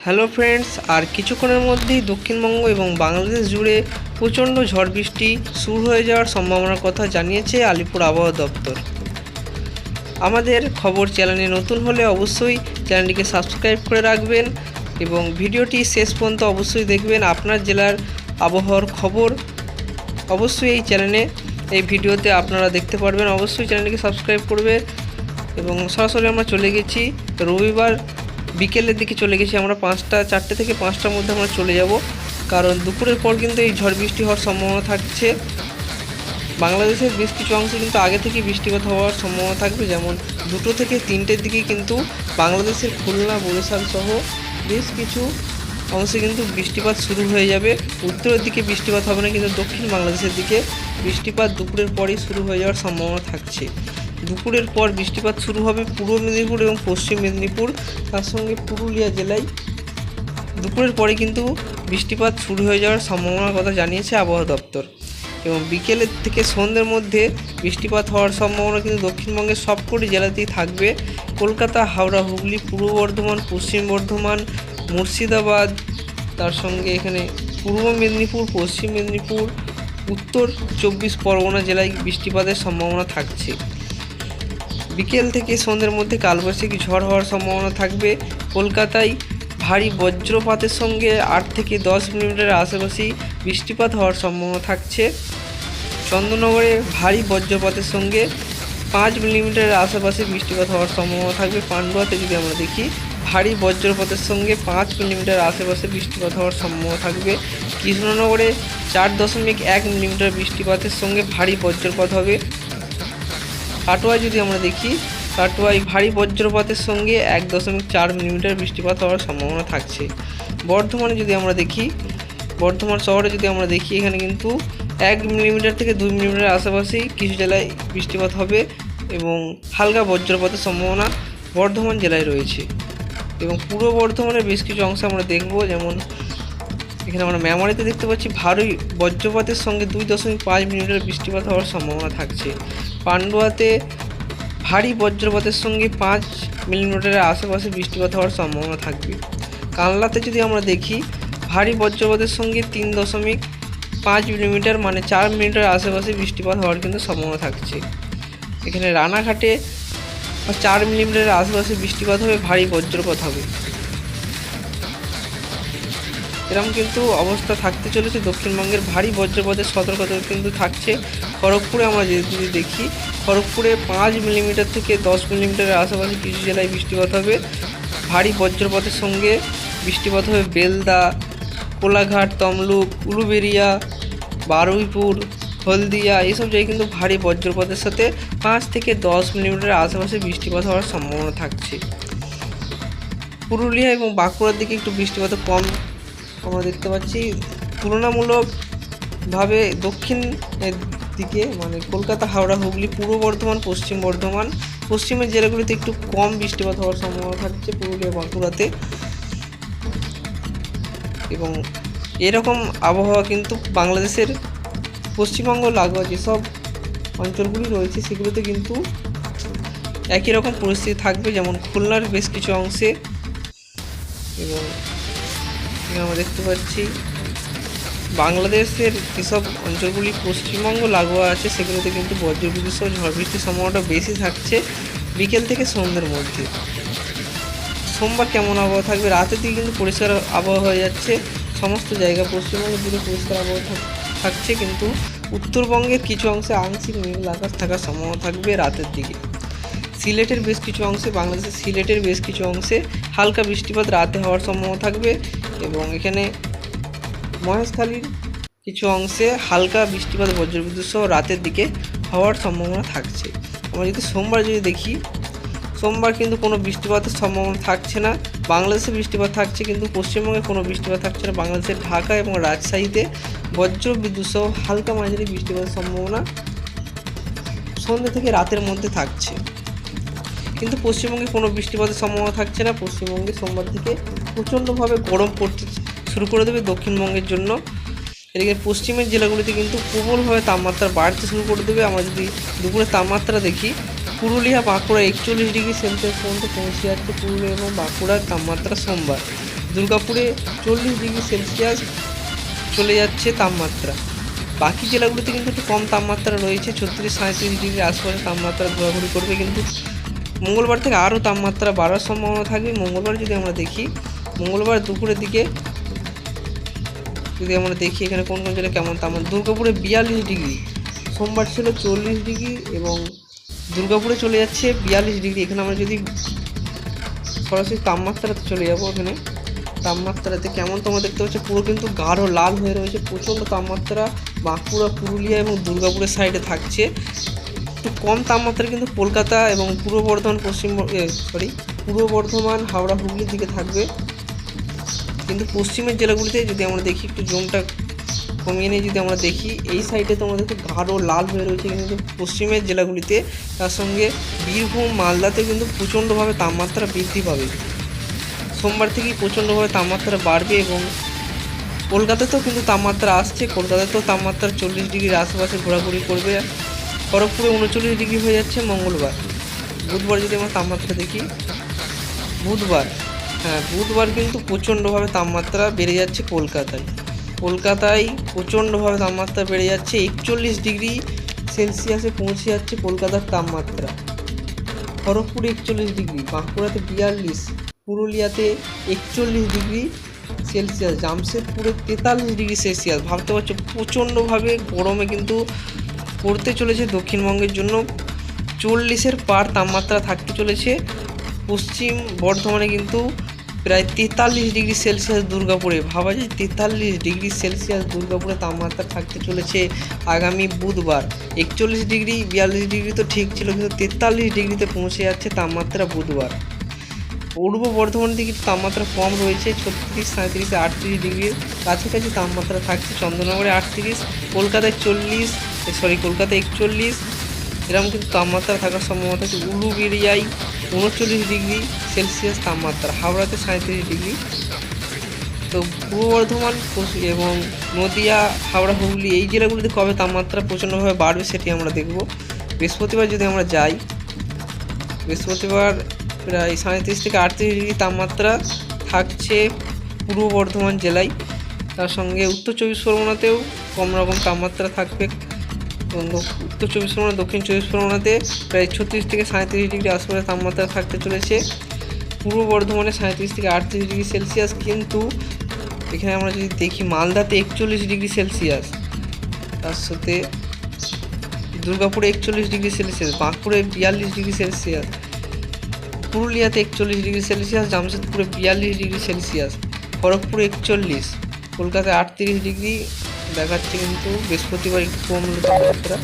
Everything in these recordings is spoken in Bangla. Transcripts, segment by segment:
হ্যালো ফ্রেন্ডস আর কিছুক্ষণের মধ্যেই দক্ষিণবঙ্গ এবং বাংলাদেশ জুড়ে প্রচণ্ড ঝড় বৃষ্টি শুরু হয়ে যাওয়ার সম্ভাবনার কথা জানিয়েছে আলিপুর আবহাওয়া দপ্তর। আমাদের খবর চ্যানেলে নতুন হলে অবশ্যই চ্যানেলটিকে সাবস্ক্রাইব করে রাখবেন এবং ভিডিওটি শেষ পর্যন্ত অবশ্যই দেখবেন আপনার জেলার আবহাওয়ার খবর। অবশ্যই এই চ্যানেলে এই ভিডিওতে আপনারা দেখতে পারবেন। অবশ্যই চ্যানেলটিকে সাবস্ক্রাইব করবে এবং সরাসরি আমরা চলে গেছি রবিবার বিকেলের দিকে চলে গেছি, আমরা পাঁচটা, চারটে থেকে পাঁচটার মধ্যে আমরা চলে যাব। কারণ দুপুরের পর কিন্তু এই ঝড় বৃষ্টি হওয়ার সম্ভাবনা থাকছে। বাংলাদেশের বেশ কিছু অংশে কিন্তু আগে থেকে বৃষ্টিপাত হওয়ার সম্ভাবনা থাকবে, যেমন দুটো থেকে তিনটের দিকে কিন্তু বাংলাদেশের খুলনা, বরিশাল সহ বেশ কিছু অংশে কিন্তু বৃষ্টিপাত শুরু হয়ে যাবে। উত্তরের দিকে বৃষ্টিপাত হবে না, কিন্তু দক্ষিণ বাংলাদেশের দিকে বৃষ্টিপাত দুপুরের পরই শুরু হয়ে যাওয়ার সম্ভাবনা থাকছে। দুপুরের পর বৃষ্টিপাত শুরু হবে পূর্ব মেদিনীপুর এবং পশ্চিম মেদিনীপুর। তার সঙ্গে পুরুলিয়া জেলায় দুপুরের পরে কিন্তু বৃষ্টিপাত শুরু হয়ে যাওয়ার সম্ভাবনার কথা জানিয়েছে আবহাওয়া দপ্তর। এবং বিকেলের থেকে সন্ধ্যের মধ্যে বৃষ্টিপাত হওয়ার সম্ভাবনা কিন্তু দক্ষিণবঙ্গের সবকটি জেলাতেই থাকবে। কলকাতা, হাওড়া, হুগলি, পূর্ব বর্ধমান, পশ্চিম বর্ধমান, মুর্শিদাবাদ, তার সঙ্গে এখানে পূর্ব মেদিনীপুর, পশ্চিম মেদিনীপুর, উত্তর চব্বিশ পরগনা জেলায় বৃষ্টিপাতের সম্ভাবনা থাকছে। বিকেল থেকে সন্ধ্যের মধ্যে কালবৈশাখী ঝড় হওয়ার সম্ভাবনা থাকবে। কলকাতায় ভারী বজ্রপাতের সঙ্গে আট থেকে দশ মিলিমিটারের আশেপাশেই বৃষ্টিপাত হওয়ার সম্ভাবনা থাকছে। চন্দননগরে ভারী বজ্রপাতের সঙ্গে পাঁচ মিলিমিটারের আশেপাশে বৃষ্টিপাত হওয়ার সম্ভাবনা থাকবে। পান্ডুয়াতে যদি আমরা দেখি, ভারী বজ্রপাতের সঙ্গে পাঁচ মিলিমিটার আশেপাশে বৃষ্টিপাত হওয়ার সম্ভাবনা থাকবে। কৃষ্ণনগরে চার দশমিক এক মিলিমিটার বৃষ্টিপাতের সঙ্গে ভারী বজ্রপাত হবে। কাটোয়ায় যদি আমরা দেখি, কাটোয়ায় ভারী বজ্রপাতের সঙ্গে এক দশমিক চার মিলিমিটার বৃষ্টিপাত হওয়ার সম্ভাবনা থাকছে। বর্ধমানে যদি আমরা দেখি, বর্ধমান শহরে যদি আমরা দেখি, এখানে কিন্তু এক মিলিমিটার থেকে দুই মিলিমিটার আশেপাশেই কিছু জেলায় বৃষ্টিপাত হবে এবং হালকা বজ্রপাতের সম্ভাবনা বর্ধমান জেলায় রয়েছে। এবং পূর্ব বর্ধমানের বেশ কিছু অংশ আমরা দেখব, যেমন এখানে আমরা মেমারিতে দেখতে পাচ্ছি, ভারী বজ্রপাতের সঙ্গে দুই দশমিক পাঁচ মিলিমিটার বৃষ্টিপাত হওয়ার সম্ভাবনা থাকছে। পান্ডুয়াতে ভারী বজ্রপাতের সঙ্গে পাঁচ মিলিমিটারের আশেপাশে বৃষ্টিপাত হওয়ার সম্ভাবনা থাকবে। কানলাতে যদি আমরা দেখি, ভারী বজ্রপাতের সঙ্গে তিন দশমিক পাঁচ মিলিমিটার মানে চার মিলিমিটার আশেপাশে বৃষ্টিপাত হওয়ার কিন্তু সম্ভাবনা থাকছে। এখানে রানাঘাটে চার মিলিমিটারের আশেপাশে বৃষ্টিপাত হবে, ভারী বজ্রপাত হবে। এরকম কিন্তু অবস্থা থাকতে চলেছে। দক্ষিণবঙ্গের ভারী বজ্রপাতের সতর্কতা কিন্তু থাকছে। খড়গপুরে আমরা যদি দেখি, খড়গপুরে পাঁচ মিলিমিটার থেকে দশ মিলিমিটারের আশেপাশে কিছু জেলায় বৃষ্টিপাত হবে। ভারী বজ্রপাতের সঙ্গে বৃষ্টিপাত হবে বেলদা, কোলাঘাট, তমলুক, উলুবেরিয়া, বারুইপুর, হলদিয়া, এইসব জায়গায় কিন্তু ভারী বজ্রপাতের সাথে পাঁচ থেকে দশ মিলিমিটারের আশেপাশে বৃষ্টিপাত হওয়ার সম্ভাবনা থাকছে। পুরুলিয়া এবং বাঁকুড়ার দিকে একটু বৃষ্টিপাত কম আমরা দেখতে পাচ্ছি তুলনামূলকভাবে দক্ষিণের দিকে মানে কলকাতা, হাওড়া, হুগলি, পূর্ব বর্ধমান, পশ্চিম বর্ধমান। পশ্চিমের জেলাগুলিতে একটু কম বৃষ্টিপাত হওয়ার সম্ভাবনা থাকছে পুরুলিয়া, বাঁকুড়াতে। এবং এরকম আবহাওয়া কিন্তু বাংলাদেশের পশ্চিমবঙ্গ, লাগোয়া যেসব অঞ্চলগুলি রয়েছে, সেগুলোতে কিন্তু একই রকম পরিস্থিতি থাকবে। যেমন খুলনার বেশ কিছু অংশে এবং আমরা দেখতে পাচ্ছি। বাংলাদেশের যেসব অঞ্চলগুলি পশ্চিমবঙ্গ লাগোয়া আছে, সেগুলোতে কিন্তু বজ্রবিদ্যুৎ সহ ঝড় বৃষ্টির সম্ভাবনাটা বেশি থাকছে বিকেল থেকে সন্ধ্যের মধ্যে। সোমবার কেমন আবহাওয়া থাকবে? রাতের দিকে কিন্তু পরিষ্কার আবহাওয়া হয়ে যাচ্ছে। সমস্ত জায়গা পশ্চিমবঙ্গ জুড়ে পরিষ্কার আবহাওয়া থাকছে কিন্তু উত্তরবঙ্গের কিছু অংশে আংশিক মেঘ আকাশ থাকার সম্ভাবনা থাকবে রাতের দিকে। সিলেটের বেশ কিছু অংশে, বাংলাদেশের সিলেটের বেশ কিছু অংশে হালকা বৃষ্টিপাত রাতে হওয়ার সম্ভাবনা থাকবে। এবং এখানে মহেশখালীর কিছু অংশে হালকা বৃষ্টিপাত, বজ্রবিদ্যুৎ সহ রাতের দিকে হওয়ার সম্ভাবনা থাকছে। আমরা যদি সোমবার যদি দেখি, সোমবার কিন্তু কোনো বৃষ্টিপাতের সম্ভাবনা থাকছে না। বাংলাদেশে বৃষ্টিপাত থাকছে, কিন্তু পশ্চিমবঙ্গে কোনো বৃষ্টিপাত থাকছে না। বাংলাদেশের ঢাকা এবং রাজশাহীতে বজ্র বিদ্যুৎ সহ হালকা মাঝারি বৃষ্টিপাতের সম্ভাবনা সন্ধ্যে থেকে রাতের মধ্যে থাকছে। কিন্তু পশ্চিমবঙ্গে কোনো বৃষ্টিপাতের সম্ভাবনা থাকছে না। পশ্চিমবঙ্গে সোমবার থেকে প্রচণ্ডভাবে গরম পড়তে শুরু করে দেবে দক্ষিণবঙ্গের জন্য। এদিকে পশ্চিমের জেলাগুলিতে কিন্তু প্রবলভাবে তাপমাত্রা বাড়তে শুরু করে দেবে। আমরা যদি দুপুরের তাপমাত্রা দেখি, পুরুলিয়া, বাঁকুড়া একচল্লিশ ডিগ্রি সেলসিয়াস পর্যন্ত পৌঁছে যাচ্ছে পুরুলিয়া এবং বাঁকুড়ার তাপমাত্রা সোমবার। দুর্গাপুরে চল্লিশ ডিগ্রি সেলসিয়াস চলে যাচ্ছে তাপমাত্রা। বাকি জেলাগুলিতে কিন্তু একটু কম তাপমাত্রা রয়েছে, ছত্রিশ সাঁত্রিশ ডিগ্রি আশপাশে তাপমাত্রা ঘোরাঘুরি করবে। কিন্তু মঙ্গলবার থেকে আরও তাপমাত্রা বাড়ার সম্ভাবনা থাকবে। মঙ্গলবার যদি আমরা দেখি মঙ্গলবার দুপুরের দিকে যদি আমরা দেখি এখানে কোন কোন জেলায় কেমন তাপমাত্রা দুর্গাপুরে বিয়াল্লিশ ডিগ্রি। সোমবার ছিল চল্লিশ ডিগ্রি এবং দুর্গাপুরে চলে যাচ্ছে বিয়াল্লিশ ডিগ্রি। এখানে আমরা যদি সরাসরি তাপমাত্রাতে চলে যাব এখানে তাপমাত্রাতে কেমন তোমরা দেখতে পাচ্ছ, পুরো কিন্তু গাঢ় লাল হয়ে রয়েছে, প্রচণ্ড তাপমাত্রা বাঁকুড়া, পুরুলিয়া এবং দুর্গাপুরের সাইডে থাকছে। একটু কম তাপমাত্রা কিন্তু কলকাতা এবং পূর্ব বর্ধমান, পশ্চিম সরি পূর্ব বর্ধমান, হাওড়া, হুগলির দিকে থাকবে। কিন্তু পশ্চিমের জেলাগুলিতে যদি আমরা দেখি, একটু জোনটা কমিয়ে নিয়ে যদি আমরা দেখি, এই সাইডে তোমাদের খুব গাঢ় লাল হয়ে রয়েছে কিন্তু পশ্চিমের জেলাগুলিতে তার সঙ্গে বীরভূম মালদাতে কিন্তু প্রচণ্ডভাবে তাপমাত্রা বৃদ্ধি পাবে। সোমবার থেকেই প্রচণ্ডভাবে তাপমাত্রা বাড়বে এবং কলকাতাতেও কিন্তু তাপমাত্রা আসছে, কলকাতাতেও তাপমাত্রা চল্লিশ ডিগ্রির আশেপাশে ঘোরাঘুরি করবে। খড়গপুরে উনচল্লিশ ডিগ্রি হয়ে যাচ্ছে মঙ্গলবার। বুধবার যদি আমরা তাপমাত্রা দেখি, বুধবার হ্যাঁ বুধবার কিন্তু প্রচণ্ডভাবে তাপমাত্রা বেড়ে যাচ্ছে কলকাতায়। কলকাতায় প্রচণ্ডভাবে তাপমাত্রা বেড়ে যাচ্ছে, একচল্লিশ ডিগ্রি সেলসিয়াসে পৌঁছে যাচ্ছে কলকাতার তাপমাত্রা। খড়গপুরে একচল্লিশ ডিগ্রি, বাঁকুড়াতে বিয়াল্লিশ, পুরুলিয়াতে একচল্লিশ ডিগ্রি সেলসিয়াস, জামশেদপুরে তেতাল্লিশ ডিগ্রি সেলসিয়াস। ভাবতে পারছ, প্রচণ্ডভাবে গরমে কিন্তু পড়তে চলেছে দক্ষিণবঙ্গের জন্য। চল্লিশের পার তাপমাত্রা থাকতে চলেছে। পশ্চিম বর্ধমানে কিন্তু প্রায় তেতাল্লিশ ডিগ্রি সেলসিয়াস দুর্গাপুরে। ভাবা যায় তেতাল্লিশ ডিগ্রি সেলসিয়াস দুর্গাপুরে তাপমাত্রা থাকতে চলেছে আগামী বুধবার। একচল্লিশ ডিগ্রি, বিয়াল্লিশ ডিগ্রি তো ঠিক ছিল, কিন্তু তেতাল্লিশ ডিগ্রিতে পৌঁছে যাচ্ছে তাপমাত্রা বুধবার। পূর্ব বর্ধমান দিকে তাপমাত্রা কম রয়েছে, ছত্রিশ সাঁত্রিশ আটত্রিশ ডিগ্রির কাছাকাছি তাপমাত্রা থাকছে, চন্দ্রনগরে আটত্রিশ, কলকাতায় চল্লিশ সরি কলকাতায় একচল্লিশ। এরকম কিন্তু তাপমাত্রা থাকার সম্ভাবনা আছে। উলুবেরিয়ায় উনচল্লিশ ডিগ্রি সেলসিয়াস তাপমাত্রা, হাওড়াতে সাঁত্রিশ ডিগ্রি। তো পূর্ব বর্ধমান এবং নদিয়া, হাওড়া, হুগলি এই জেলাগুলিতে কবে তাপমাত্রা প্রচণ্ডভাবে বাড়বে সেটি আমরা দেখব। বৃহস্পতিবার যদি আমরা যাই, বৃহস্পতিবার প্রায় সাঁত্রিশ থেকে আটত্রিশ ডিগ্রি তাপমাত্রা থাকছে পূর্ব বর্ধমান জেলায়। তার সঙ্গে উত্তর চব্বিশ পরগনাতেও কম রকম তাপমাত্রা থাকবে। উত্তর চব্বিশ পরগনা, দক্ষিণ চব্বিশ পরগনাতে প্রায় ছত্রিশ থেকে সাঁত্রিশ ডিগ্রি আশপাশে তাপমাত্রা থাকতে চলেছে। পূর্ব বর্ধমানে সাঁত্রিশ থেকে আটত্রিশ ডিগ্রি সেলসিয়াস, কিন্তু এখানে আমরা যদি দেখি মালদাতে একচল্লিশ ডিগ্রি সেলসিয়াস, তার সাথে দুর্গাপুরে একচল্লিশ ডিগ্রি সেলসিয়াস বাঁকুড়ে বিয়াল্লিশ ডিগ্রি সেলসিয়াস, পুরুলিয়াতে একচল্লিশ ডিগ্রি সেলসিয়াস, জামশেদপুরে বিয়াল্লিশ ডিগ্রি সেলসিয়াস, খড়গপুরে একচল্লিশ, কলকাতায় আটত্রিশ ডিগ্রি দেখাচ্ছে কিন্তু বৃহস্পতিবার একটু কমলো তাপমাত্রা।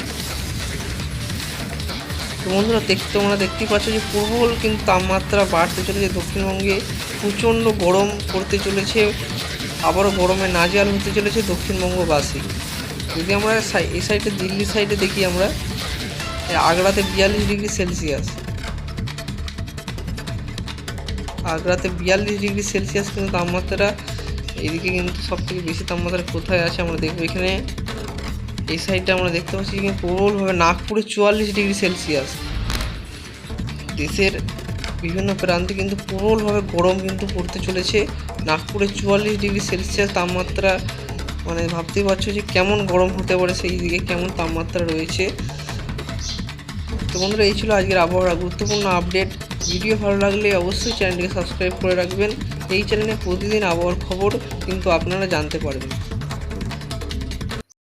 তো বন্ধুরা দেখতে তোমরা দেখতেই পাচ্ছ যে পূর্বল কিন্তু তাপমাত্রা বাড়তে চলেছে। দক্ষিণবঙ্গে প্রচণ্ড গরম পড়তে চলেছে, আবারও গরমে নাজেহাল হতে চলেছে দক্ষিণবঙ্গবাসী। যদি আমরা এই সাইডে দিল্লি সাইডে দেখি আমরা, আগ্রাতে বিয়াল্লিশ ডিগ্রি সেলসিয়াস। আগ্রাতে বিয়াল্লিশ ডিগ্রি সেলসিয়াস কিন্তু তাপমাত্রা এদিকে কিন্তু সব থেকে বেশি তাপমাত্রা কোথায় আছে আমরা দেখব। এখানে এই সাইডটা আমরা দেখতে পাচ্ছি এখানে প্রবলভাবে নাগপুরে চুয়াল্লিশ ডিগ্রি সেলসিয়াস। দেশের বিভিন্ন প্রান্তে কিন্তু প্রবলভাবে গরম কিন্তু পড়তে চলেছে। নাগপুরে চুয়াল্লিশ ডিগ্রি সেলসিয়াস তাপমাত্রা মানে ভাবতেই পারছ যে কেমন গরম হতে পারে সেই দিকে কেমন তাপমাত্রা রয়েছে। তো বন্ধুরা, এই ছিল আজকের আবহাওয়ার গুরুত্বপূর্ণ আপডেট। ভিডিও ভালো লাগলে অবশ্যই চ্যানেলটিকে সাবস্ক্রাইব করে রাখবেন। এই চ্যানেলে প্রতিদিন আবহাওয়ার খবর কিন্তু আপনারা জানতে পারবেন।